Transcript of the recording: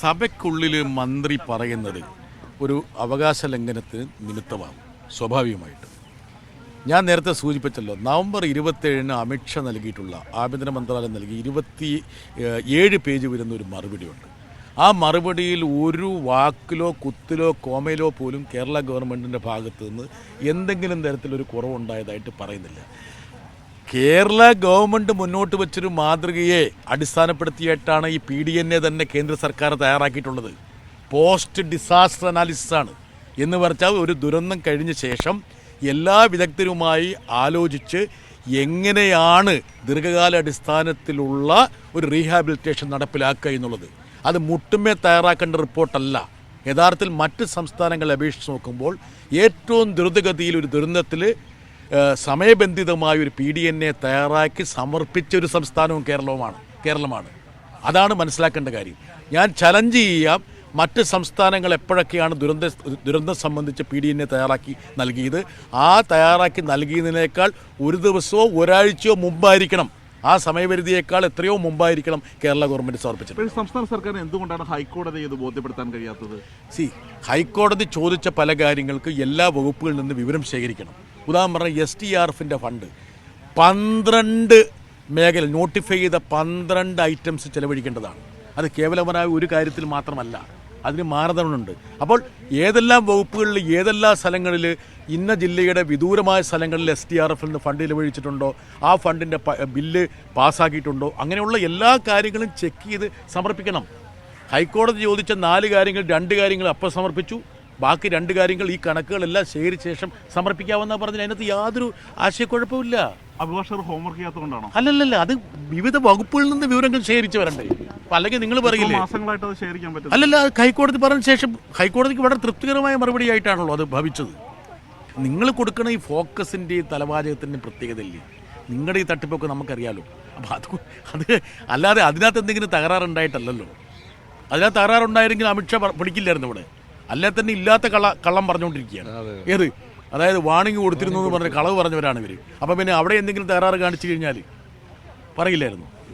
സഭയ്ക്കുള്ളിൽ മന്ത്രി പറയുന്നത് ഒരു അവകാശ ലംഘനത്തിന് നിമിത്തമാകും സ്വാഭാവികമായിട്ട്. ഞാൻ നേരത്തെ സൂചിപ്പിച്ചല്ലോ നവംബർ ഇരുപത്തേഴിന് അമിത്ഷാ നൽകിയിട്ടുള്ള ആഭ്യന്തര മന്ത്രാലയം നൽകി ഇരുപത്തി ഏഴ് പേജ് വരുന്ന ഒരു മറുപടിയുണ്ട്. ആ മറുപടിയിൽ ഒരു വാക്കിലോ കുത്തിലോ കോമയിലോ പോലും കേരള ഗവൺമെന്റിന്റെ ഭാഗത്തു നിന്ന് എന്തെങ്കിലും തരത്തിലൊരു കുറവുണ്ടായതായിട്ട് പറയുന്നില്ല. കേരള ഗവൺമെന്റ് മുന്നോട്ട് വെച്ചൊരു മാതൃകയെ അടിസ്ഥാനപ്പെടുത്തിയിട്ടാണ് ഈ പി ഡി എൻ എ തന്നെ കേന്ദ്ര സർക്കാർ തയ്യാറാക്കിയിട്ടുള്ളത്. പോസ്റ്റ് ഡിസാസ്റ്റർ അനാലിസിസ് ആണ്. എന്ന് പറഞ്ഞാൽ ഒരു ദുരന്തം കഴിഞ്ഞ ശേഷം എല്ലാ വിദഗ്ധരുമായി ആലോചിച്ച് എങ്ങനെയാണ് ദീർഘകാല അടിസ്ഥാനത്തിലുള്ള ഒരു റീഹാബിലിറ്റേഷൻ നടപ്പിലാക്കുക എന്നുള്ളത്. അത് മുട്ടുമേ തയ്യാറാക്കേണ്ട റിപ്പോർട്ടല്ല. യഥാർത്ഥത്തിൽ മറ്റ് സംസ്ഥാനങ്ങളെ അപേക്ഷിച്ച് നോക്കുമ്പോൾ ഏറ്റവും ദ്രുതഗതിയിൽ ഒരു ദുരന്തത്തിൽ സമയബന്ധിതമായ ഒരു പി ഡി എൻ എ തയ്യാറാക്കി സമർപ്പിച്ച ഒരു സംസ്ഥാനവും കേരളവുമാണ് കേരളമാണ്. അതാണ് മനസ്സിലാക്കേണ്ട കാര്യം. ഞാൻ ചലഞ്ച് ചെയ്യാം മറ്റ് സംസ്ഥാനങ്ങൾ എപ്പോഴൊക്കെയാണ് ദുരന്ത ദുരന്തം സംബന്ധിച്ച് പി ഡി എൻ എ തയ്യാറാക്കി നൽകിയത്. ആ തയ്യാറാക്കി നൽകിയതിനേക്കാൾ ഒരു ദിവസമോ ഒരാഴ്ചയോ മുമ്പായിരിക്കണം. ആ സമയപരിധിയേക്കാൾ എത്രയോ മുമ്പായിരിക്കണം കേരള ഗവൺമെന്റ് സമർപ്പിച്ചത്. സംസ്ഥാന സർക്കാർ എന്തുകൊണ്ടാണ് ഹൈക്കോടതി ഇത് ബോധ്യപ്പെടുത്താൻ കഴിയാത്തത്? സി ഹൈക്കോടതി ചോദിച്ച പല കാര്യങ്ങൾക്ക് എല്ലാ വകുപ്പുകളിൽ നിന്ന് വിവരം ശേഖരിക്കണം. ഉദാഹരണം പറഞ്ഞാൽ എസ് ടി ആർ എഫിന്റെ ഫണ്ട് പന്ത്രണ്ട് മേഖല നോട്ടിഫൈ ചെയ്ത പന്ത്രണ്ട് ഐറ്റംസ് ചെലവഴിക്കേണ്ടതാണ്. അത് കേവലമായ ഒരു കാര്യത്തിൽ മാത്രമല്ല അതിന് മാനദണ്ഡമുണ്ട്. അപ്പോൾ ഏതെല്ലാം വകുപ്പുകളിൽ ഏതെല്ലാം സ്ഥലങ്ങളിൽ ഇന്ന ജില്ലയുടെ വിദൂരമായ സ്ഥലങ്ങളിൽ എസ് ടി ആർ എഫിൽ നിന്ന് ഫണ്ട് ചെലവഴിച്ചിട്ടുണ്ടോ ആ ഫണ്ടിന്റെ ബില്ല് പാസ്സാക്കിയിട്ടുണ്ടോ അങ്ങനെയുള്ള എല്ലാ കാര്യങ്ങളും ചെക്ക് ചെയ്ത് സമർപ്പിക്കണം. ഹൈക്കോടതി ചോദിച്ച നാല് കാര്യങ്ങൾ രണ്ട് കാര്യങ്ങൾ അപ്പം സമർപ്പിച്ചു. ബാക്കി രണ്ട് കാര്യങ്ങൾ ഈ കണക്കുകളെല്ലാം ശേഖരിച്ച ശേഷം സമർപ്പിക്കാമെന്നാ പറഞ്ഞാൽ അതിനകത്ത് യാതൊരു ആശയക്കുഴപ്പമില്ല അഭിഭാഷകർ ഹോംവർക്ക് ചെയ്യാത്തതുകൊണ്ടാണോ? അല്ലല്ലല്ല അത് വിവിധ വകുപ്പുകളിൽ നിന്ന് വിവരങ്ങൾ ശേഖരിച്ച് വരണ്ടേ അപ്പൊ അല്ലെങ്കിൽ നിങ്ങൾ പറയില്ലേ? മാസങ്ങളായിട്ട് അത് ശേഖരിക്കാൻ പറ്റും അല്ലല്ല ഹൈക്കോടതി പറഞ്ഞ ശേഷം ഹൈക്കോടതിക്ക് വളരെ തൃപ്തികരമായ മറുപടി ആയിട്ടാണല്ലോ അത് ഭവിച്ചത്. നിങ്ങൾ കൊടുക്കുന്ന ഈ ഫോക്കസിന്റെയും തലവാചകത്തിന്റെയും പ്രത്യേകതയില്ലേ നിങ്ങളുടെ ഈ തട്ടിപ്പൊക്കെ നമുക്കറിയാലോ. അപ്പോൾ അത് അത് അല്ലാതെ അതിനകത്ത് എന്തെങ്കിലും തകരാറുണ്ടായിട്ടല്ലല്ലോ. അതിനകത്ത് തകരാറുണ്ടായിരുന്നെങ്കിൽ അമിത്ഷാ പിടിക്കില്ലായിരുന്നു ഇവിടെ. അല്ലെ തന്നെ ഇല്ലാത്ത കള കള്ളം പറഞ്ഞുകൊണ്ടിരിക്കുകയാണ്. ഏത്? അതായത് വാണിംഗ് കൊടുത്തിരുന്നു എന്ന് പറഞ്ഞ് കളവ് പറഞ്ഞവരാണ് ഇവർ അപ്പം പിന്നെ അവിടെ എന്തെങ്കിലും തകരാറ് കാണിച്ചു കഴിഞ്ഞാൽ പറയില്ലായിരുന്നു.